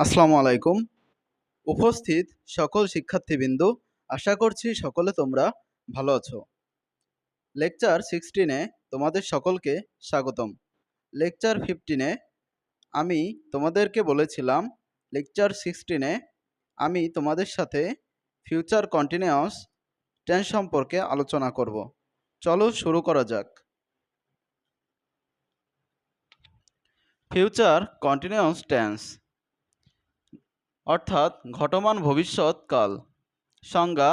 আসসালামু আলাইকুম। উপস্থিত সকল শিক্ষার্থীবৃন্দ, আশা করছি সকলে তোমরা ভালো আছো। লেকচার সিক্সটিনে তোমাদের সকলকে স্বাগতম। লেকচার ফিফটিনে আমি তোমাদেরকে বলেছিলাম, লেকচার সিক্সটিনে আমি তোমাদের সাথে ফিউচার কন্টিনিউয়াস টেন্স সম্পর্কে আলোচনা করব। চলো শুরু করা যাক। ফিউচার কন্টিনিউয়াস টেন্স অর্থাৎ ঘটমান ভবিষ্যৎকাল। সংজ্ঞা,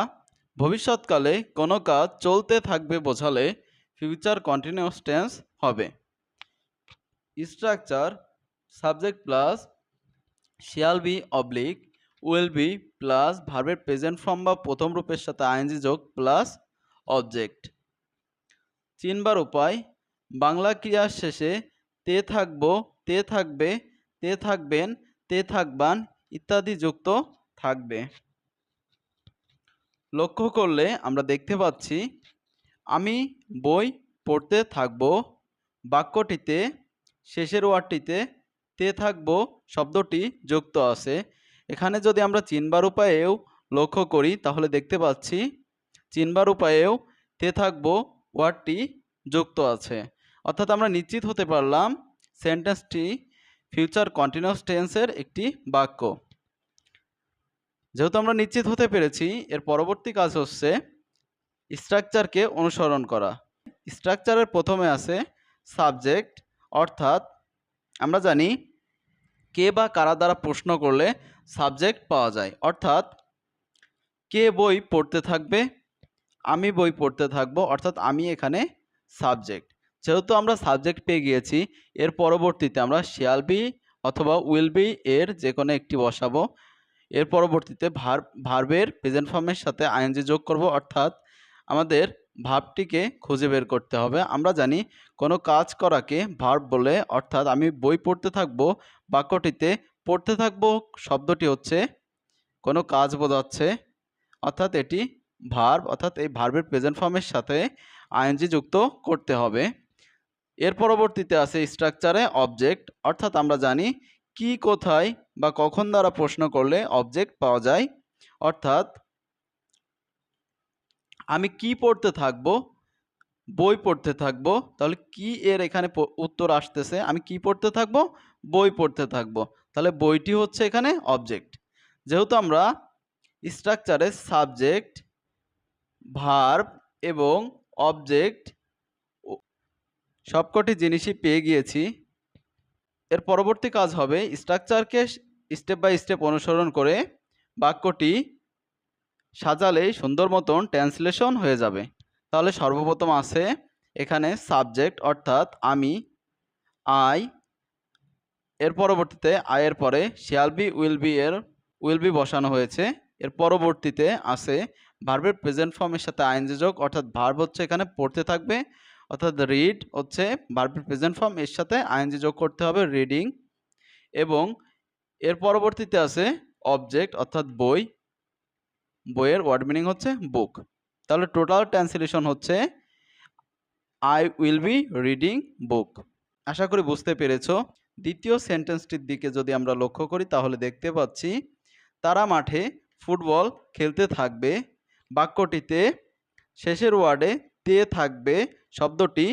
ভবিষ্যৎকালে কোনো কাজ চলতে থাকবে বোঝালে ফিউচার কন্টিনিউয়াস টেন্স হবে। Structure subject plus shall be oblique will be plus ভার্বের প্রেজেন্ট ফর্ম বা প্রথম রূপের সাথে আইনজি যোগ প্লাস অবজেক্ট চিনবার উপায়, বাংলা ক্রিয়ার শেষে তে থাকব, তে থাকবে, তে থাকবেন, তে থাকবান ইত্যাদি যুক্ত থাকবে। লক্ষ্য করলে আমরা দেখতে পাচ্ছি, আমি বই পড়তে থাকব, বাক্যটিতে, শেষের ওয়ার্ডটিতে, তে থাকব শব্দটি যুক্ত আছে। এখানে যদি আমরা চিনবার উপায়েও লক্ষ্য করি, তাহলে দেখতে পাচ্ছি, চিনবার উপায়েও তে থাকব, ওয়ার্ডটি যুক্ত আছে। অর্থাৎ আমরা নিশ্চিত হতে পারলাম, সেন্টেন্সটি ফিউচার কন্টিনিউয়াস টেন্সের একটি বাক্য। যেহেতু আমরা নিশ্চিত হতে পেরেছি, এর পরবর্তী কাজ হচ্ছে স্ট্রাকচারকে অনুসরণ করা। স্ট্রাকচারের প্রথমে আছে সাবজেক্ট অর্থাৎ আমরা জানি কে বা কারা দ্বারা প্রশ্ন করলে সাবজেক্ট পাওয়া যায়। অর্থাৎ কে বই পড়তে থাকবে, আমি বই পড়তে থাকব, অর্থাৎ আমি এখানে সাবজেক্ট যেহেতু আমরা সাবজেক্ট পেয়ে গিয়েছি, এর পরবর্তীতে আমরা শিয়াল বি অথবা উইল বি এর যে কোনো একটি বসাবো। এর পরবর্তীতে ভার ভার্বের প্রেজেন্ট ফর্মের সাথে আইএনজি যোগ করব, অর্থাৎ আমাদের ভাবটিকে খুঁজে বের করতে হবে। আমরা জানি কোনো কাজ করাকে ভার্ব বলে, অর্থাৎ আমি বই পড়তে থাকব, বাক্যটিতে পড়তে থাকব, শব্দটি হচ্ছে কোনো কাজ বোঝাচ্ছে, অর্থাৎ এটি ভার্ব অর্থাৎ এই ভার্বের প্রেজেন্ট ফর্মের সাথে আইএনজি যুক্ত করতে হবে। এর পরবর্তীতে আছে স্ট্রাকচারে অবজেক্ট অর্থাৎ আমরা জানি কি কোথায় বা কখন দ্বারা প্রশ্ন করলে অবজেক্ট পাওয়া যায়। অর্থাৎ আমি কি পড়তে থাকব, বই পড়তে থাকব, তাহলে কি এর এখানে উত্তর আসতেছে, আমি কি পড়তে থাকব, বই পড়তে থাকব। তাহলে বইটি হচ্ছে এখানে অবজেক্ট যেহেতু আমরা স্ট্রাকচারে সাবজেক্ট ভার্ব এবং অবজেক্ট সবকটি জিনিসই পেয়ে গিয়েছি। এর পরবর্তী কাজ হবে স্ট্রাকচারকে স্টেপ বাই স্টেপ অনুসরণ করে বাক্যটি সাজালেই সুন্দর মতন ট্রান্সলেশন হয়ে যাবে। তাহলে সর্বপ্রথম আছে এখানে সাবজেক্ট অর্থাৎ আমি আই এর পরবর্তীতে আয়ের পরে শিয়াল বি উইল বি এর উইল বি বসানো হয়েছে। এর পরবর্তীতে আছে ভার্বের প্রেজেন্ট ফর্মের সাথে আইনজি অর্থাৎ ভার্ব হচ্ছে এখানে পড়তে থাকবে। অর্থাৎ রিড হচ্ছে ভার্বের প্রেজেন্ট ফর্ম এর সাথে আইএনজি যোগ করতে হবে রিডিং এবং এর পরবর্তীতে আছে অবজেক্ট অর্থাৎ বই, বইয়ের ওয়ার্ড মিনিং হচ্ছে বুক তাহলে টোটাল ট্রান্সলেশন হচ্ছে I will be reading book আশা করি বুঝতে পেরেছ। দ্বিতীয় সেন্টেন্সটির দিকে যদি আমরা লক্ষ্য করি, তাহলে দেখতে পাচ্ছি তারা মাঠে ফুটবল খেলতে থাকবে। বাক্যটিতে শেষের ওয়ার্ডে তে থাকবে শব্দটি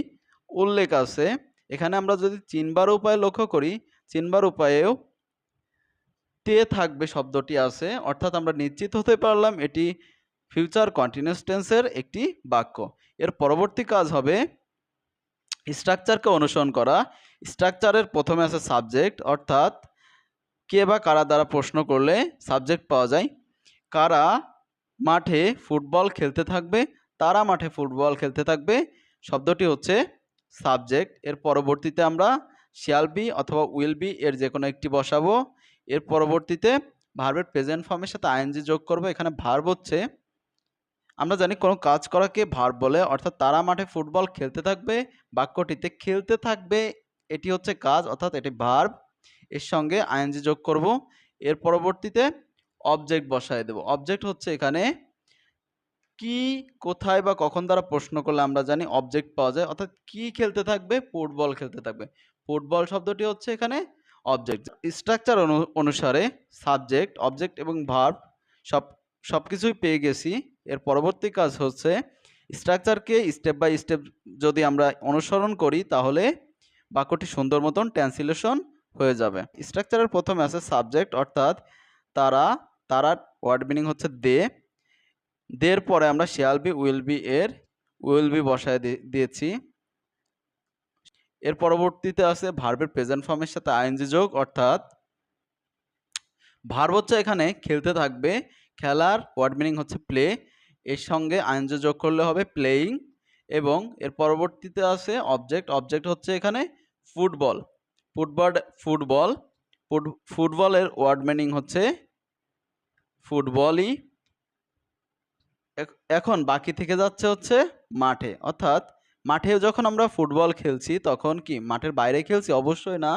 উল্লেখ আছে। এখানে আমরা যদি চিনবার উপায় লক্ষ্য করি, চিনবার উপায়েও তে থাকবে শব্দটি আছে। অর্থাৎ আমরা নিশ্চিত হতে পারলাম এটি ফিউচার কন্টিনিউস টেন্সের একটি বাক্য। এর পরবর্তী কাজ হবে স্ট্রাকচারকে অনুসরণ করা। স্ট্রাকচারের প্রথমে আছে সাবজেক্ট অর্থাৎ কে বা কারা দ্বারা প্রশ্ন করলে সাবজেক্ট পাওয়া যায়। কারা মাঠে ফুটবল খেলতে থাকবে তারা মাঠে ফুটবল খেলতে থাকবে। শব্দটি হচ্ছে সাবজেক্ট। এর পরবর্তীতে আমরা শিয়াল বি অথবা উইল বি এর যে কোনো একটি বসাবো। এর পরবর্তীতে ভার্বের প্রেজেন্ট ফর্মের সাথে আইএনজি যোগ করব। এখানে ভার্ব হচ্ছে, আমরা জানি কোনো কাজ করাকে ভার্ব বলে, অর্থাৎ তারা মাঠে ফুটবল খেলতে থাকবে, বাক্যটিতে খেলতে থাকবে, এটি হচ্ছে কাজ, অর্থাৎ এটি ভার্ব এর সঙ্গে আইএনজি যোগ করব। এর পরবর্তীতে অবজেক্ট বসায় দেব। অবজেক্ট হচ্ছে এখানে কি, কোথায় বা কখন তারা প্রশ্ন করলে আমরা জানি অবজেক্ট পাওয়া যায়, অর্থাৎ কি খেলতে থাকবে? ফুটবল খেলতে থাকবে। ফুটবল শব্দটি হচ্ছে এখানে অবজেক্ট স্ট্রাকচার অনুসারে সাবজেক্ট অবজেক্ট এবং ভার্ব সব সব কিছুই পেয়ে গেছি। এর পরবর্তী কাজ হচ্ছে স্ট্রাকচারকে স্টেপ বাই স্টেপ যদি আমরা অনুসরণ করি তাহলে বাক্যটি সুন্দর মতন ট্রান্সলেশন হয়ে যাবে। স্ট্রাকচারের প্রথমে আছে সাবজেক্ট অর্থাৎ তারা তারা ওয়ার্ড মিনিং হচ্ছে দে দের পরে আমরা শেয়াল বি উইল বি এর উইল বি বসায় দিয়েছি। এর পরবর্তীতে আছে ভার্বের প্রেজেন্ট ফর্মের সাথে আইএনজি যোগ, অর্থাৎ ভার্ব হচ্ছে এখানে খেলতে থাকবে, খেলার ওয়ার্ড মিনিং হচ্ছে প্লে এর সঙ্গে আইএনজি যোগ করলে হবে প্লেয়িং এবং এর পরবর্তীতে আছে অবজেক্ট অবজেক্ট হচ্ছে এখানে ফুটবল ফুটবল ফুটবল ফুটবলের ওয়ার্ড মিনিং হচ্ছে ফুটবলই এখন বাকি থেকে যাচ্ছে হচ্ছে মাঠে। অর্থাৎ মাঠে যখন আমরা ফুটবল খেলছি তখন কি মাঠের বাইরে খেলছি? অবশ্যই না।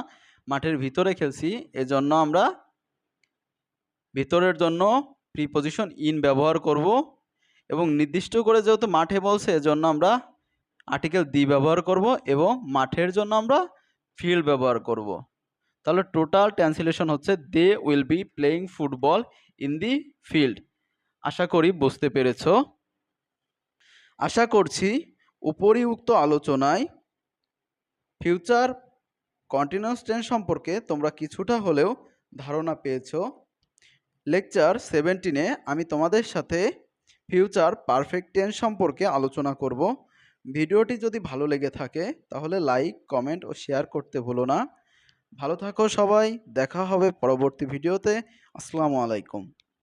মাঠের ভিতরে খেলছি। এজন্য আমরা ভিতরের জন্য প্রিপোজিশন ইন ব্যবহার করব এবং নির্দিষ্ট করে যেহেতু মাঠে বলছে এজন্য আমরা আর্টিকেল দি ব্যবহার করব এবং মাঠের জন্য আমরা ফিল্ড ব্যবহার করব। তাহলে টোটাল ট্রান্সলেশন হচ্ছে they will be playing football in the field আশা করি বুঝতে পেরেছ। আশা করছি উপরিউক্ত আলোচনায় ফিউচার কন্টিনিউয়াস টেন্স সম্পর্কে তোমরা কিছুটা হলেও ধারণা পেয়েছ। লেকচার সেভেন্টিনে আমি তোমাদের সাথে ফিউচার পারফেক্ট টেন্স সম্পর্কে আলোচনা করব। ভিডিওটি যদি ভালো লেগে থাকে, তাহলে লাইক কমেন্ট ও শেয়ার করতে ভুলো না। ভালো থাকো সবাই, দেখা হবে পরবর্তী ভিডিওতে। আসসালামু আলাইকুম।